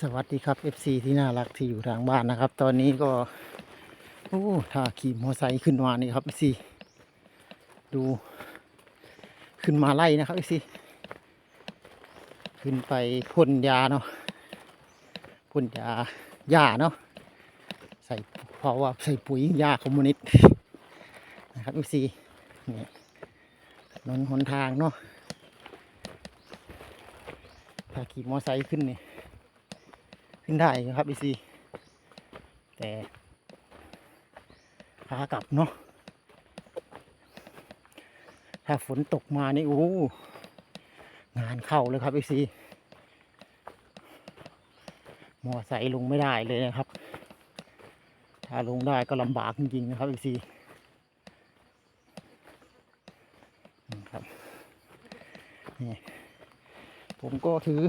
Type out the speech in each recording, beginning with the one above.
สวัสดีครับ FC ที่น่ารักที่อยู่ทางบ้านนะครับ ตอนนี้ก็โอ้ถ้าขี่มอเตอร์ไซค์ขึ้นมานี่ครับ FC ดู ขึ้นมาไล่นะครับ FC ขึ้นไปพ่นยาเนาะพ่นยาหญ้าเนาะใส่เพราะว่าใส่ปุ๋ยหญ้าคอมมิวนิสต์นะครับ FC นี่ถนนหนทางเนาะถ้าขี่มอเตอร์ไซค์ขึ้นเนี่ย ขึ้นได้ครับอีซีแต่ขากลับเนาะถ้าฝนตกมานี่โอ้งานเข้าเลยครับอีซีมอไซค์ลงไม่ได้เลยนะครับ ถ้าลงได้ก็ลำบากจริงๆนะครับอีซีครับนี่ผมก็ถือ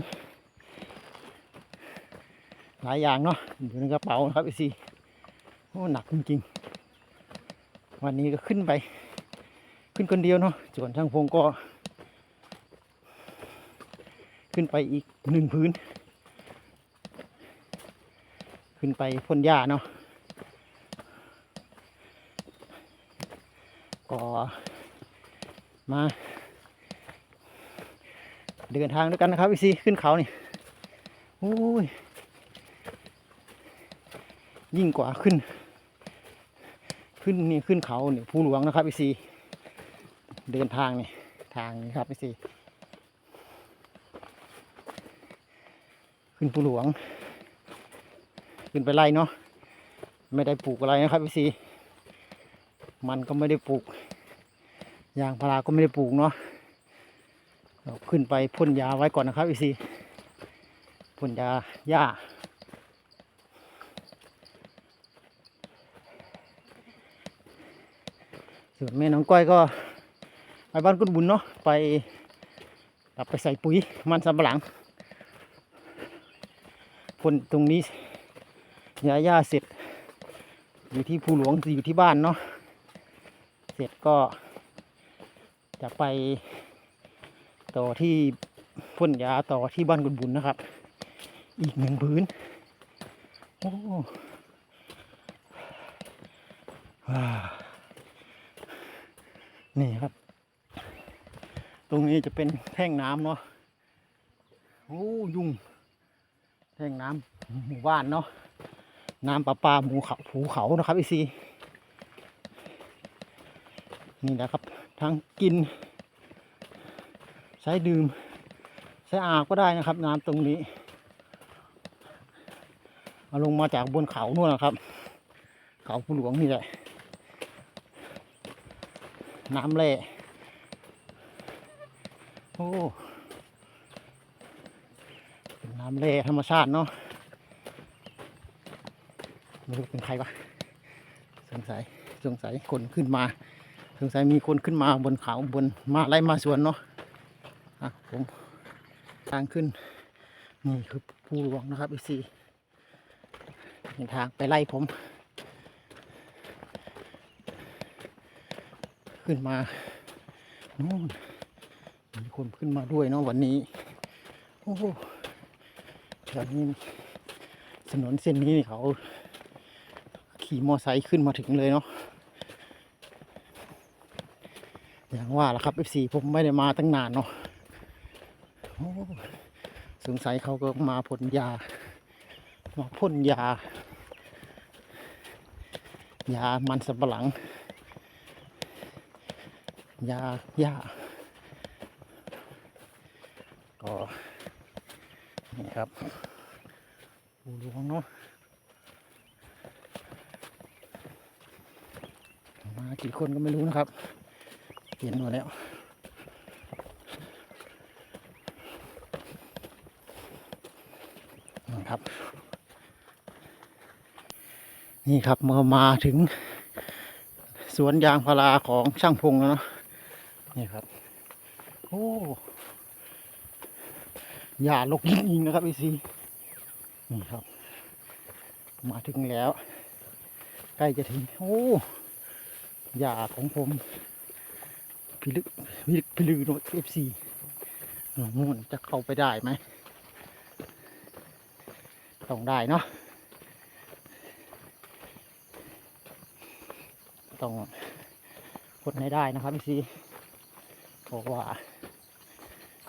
หลายอย่างเนาะอยู่ในกระเป๋านะครับไอซีโอ้หนักจริงๆ วันนี้ก็ขึ้นไป ขึ้นคนเดียวเนาะส่วนช่างพงก็ ขึ้นไปอีกหนึ่งพื้น ขึ้นไปพ่นหญ้าเนาะก็มา เดินทางด้วยกันนะครับไอซีขึ้นเขานี่โอ้ย ยิ่งกว่าขึ้น ขึ้นนี่ขึ้นเขาเนี่ยภูหลวงนะครับพี่ซีเดินทางนี่ทางนี้ครับพี่ซีขึ้นภูหลวง ขึ้นไปไล่เนาะไม่ได้ปลูกอะไรนะครับพี่ซีมันก็ไม่ได้ปลูกยางพาราก็ไม่ได้ปลูกเนาะเราขึ้นไปพ่นยาไว้ก่อนนะครับพี่ซีพ่นยาหญ้า ส่วนแม่น้องก้อยก็ไปบ้านคุณบุญเนาะไปกลับไปใส่ปุ๋ยมันสำปะหลังคนตรงนี้ยาย่าเสร็จ อยู่ที่ภูหลวงอยู่ที่บ้านเนาะเสร็จก็จะไปต่อที่พ่นยาต่อที่บ้านคุณบุญนะครับ อีกหนึ่งพื้นโอ้ว้า นี่ครับ ตรงนี้จะเป็นแท่งน้ำเนาะโอ้ยุงแท่งน้ำหมู่บ้านเนาะน้ำประปาหมู่เขาภูเขานะครับไอซีนี่นะครับ ทั้งกิน ใช้ดื่ม ใช้อาบก็ได้นะครับ น้ำตรงนี้เอาลงมาจากบนเขานู่นนะครับ เขาภูหลวงนี่แหละ น้ำแร่โอ้เป็นน้ำแร่ธรรมชาติเนาะไม่รู้เป็นใครปะสงสัยสงสัยคนขึ้นมา สงสัยมีคนขึ้นมาบนเขาบนมาไล่มาสวนเนาะอะผมทางขึ้นนี่คือภูหลวงนะครับอีซีเป็นทางไปไล่ผม ขึ้นมานู่นมีคนขึ้นมาด้วยเนาะวันนี้โอ้โหแถวนี้ถนนเส้นนี้เขาขี่มอไซค์ขึ้นมาถึงเลยเนาะอย่างว่าล่ะครับ F4 ผมไม่ได้มาตั้งนานเนาะสงสัยเขาก็มาพ่นยา มาพ่นยา ยามันสำปะหลัง ยาหญ้าก็นี่ครับปูหลวงเนาะมากี่คนก็ไม่รู้นะครับเห็นหมดแล้วนะครับ นี่ครับเมื่อมาถึงสวนยางพาราของช่างพงแล้วเนาะ นี่ครับ โอ้หญ้าลกยิงยิงนะครับอีซีนี่ครับ มาถึงแล้ว ใกล้จะถึง โอ้หญ้าของผมพิลึกพิลึกพิลือโนเอฟซีนู่นจะเข้าไปได้ไหมต้องได้เนาะต้องพ่นให้ได้นะครับพี่ซี เพราะว่า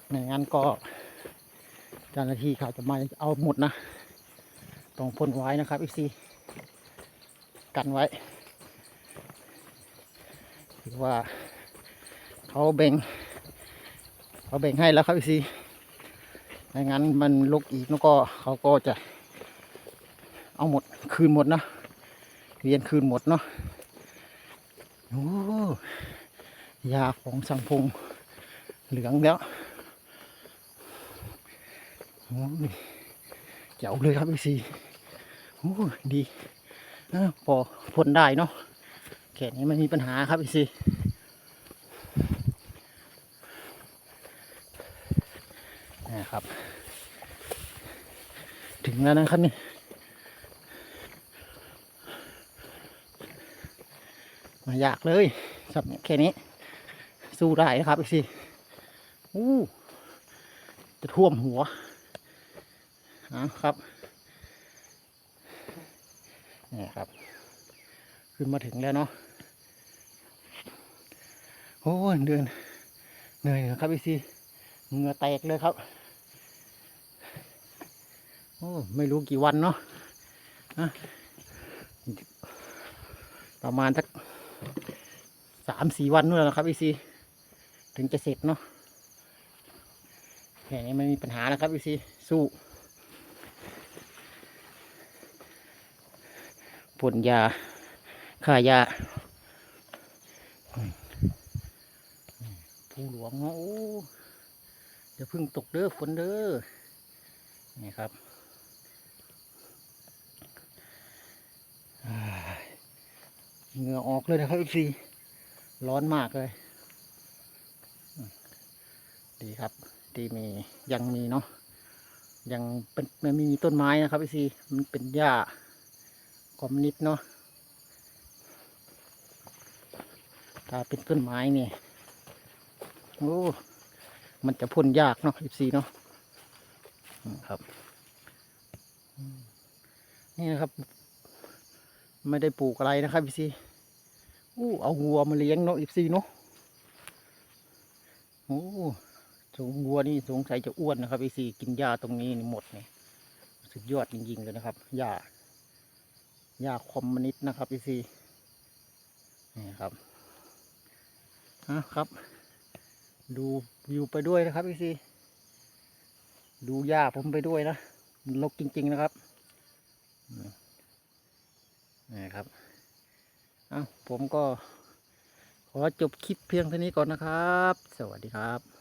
ไม่งั้นก็เจ้าหน้าที่เขาจะมาเอาหมดนะต้องพ่นไว้นะครับพี่ซีกันไว้ถือว่าเขาแบ่งเขาแบ่งให้แล้วครับพี่ซีไม่งั้นมันลุกอีกแล้วก็เขาก็จะเอาหมดคืนหมดนะเรียนคืนหมดเนาะโอ้ ยาของสังพงเหลืองแล้วโอ้ยเจ๋วเลยครับพี่ซีโอ้ดีเอ้าพอพ่นได้เนาะแค่นี้ไม่มีปัญหาครับพี่ซีนะครับ ถึงแล้วนะครับนี่มายากเลยสับแค่นี้ สู้ได้นะครับอีกสิอู้จะท่วมหัวนะครับนี่ครับ ขึ้นมาถึงแล้วเนาะโอ้ยเดินเหนื่อยนะครับอีกสิเหงื่อแตกเลยครับ โอ้ไม่รู้กี่วันเนาะนะประมาณสักสามสี่วันนู่นแหละครับอีซี ถึงจะเสร็จเนาะแค่นี้ไม่มีปัญหาแล้วครับอีซีสู้พ่นยาฆ่ายาผู้หลวงเนาะโอ้อย่าเพึ่งตกเด้อฝนเด้อนี่ครับเหงื่อออกเลยนะครับพี่ร้อนมากเลย ดีครับดีมียังมีเนาะยังเป็นไม่มีต้นไม้นะครับพี่ซีมันเป็นหญ้าคอมนิดเนาะถ้าเป็นต้นไม้เนี่ยโอ้มันจะพ่นยากเนาะอีซีเนาะอืมครับอืมนี่นะครับ ไม่ได้ปลูกอะไรนะครับอีซีอู้เอาวัวมาเลี้ยงเนาะอีซีเนาะโอ้ สงวัวนี่สงสัยจะอ้วนนะครับไอซีกินหญ้าตรงนี้นี่หมดเนี่ยสุดยอดจริงๆเลยนะครับหญ้าหญ้าคอมมนิสต์นะครับไอซีนี่ครับฮะครับ ดูวิวไปด้วยนะครับพี่ซีดูหญ้าผมไปด้วยนะมันรกจริง ๆนะครับนี่ครับอ้าผมก็ขอจบคลิปเพียงเท่านี้ก่อนนะครับ สวัสดีครับ